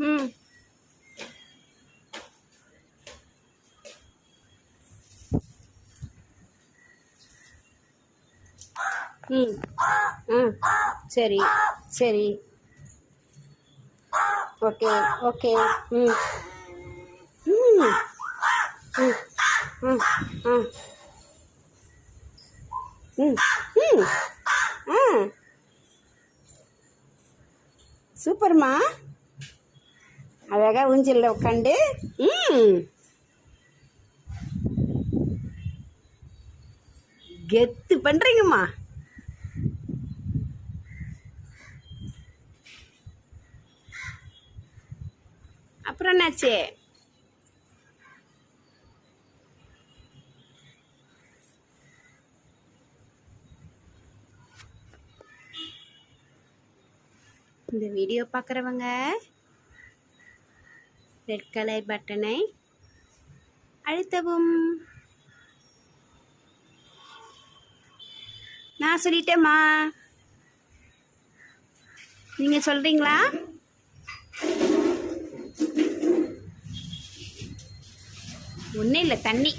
ம் ம் ம் சரி சரி ஓகே ஓகே ம் ம் ம் ம் ம் ம் ம் ஆ சூப்பர்மா அழகா ஊஞ்சலில் உட்காந்து கெத்து பண்ணுறீங்கம்மா அப்புறம் என்னாச்சு? இந்த வீடியோ பார்க்குறவங்க ரெட் கலர் பட்டனை அழுத்தவும். நான் சொல்லிட்டேம்மா. நீங்கள் சொல்கிறீங்களா ஒன்றும் இல்லை தண்ணி.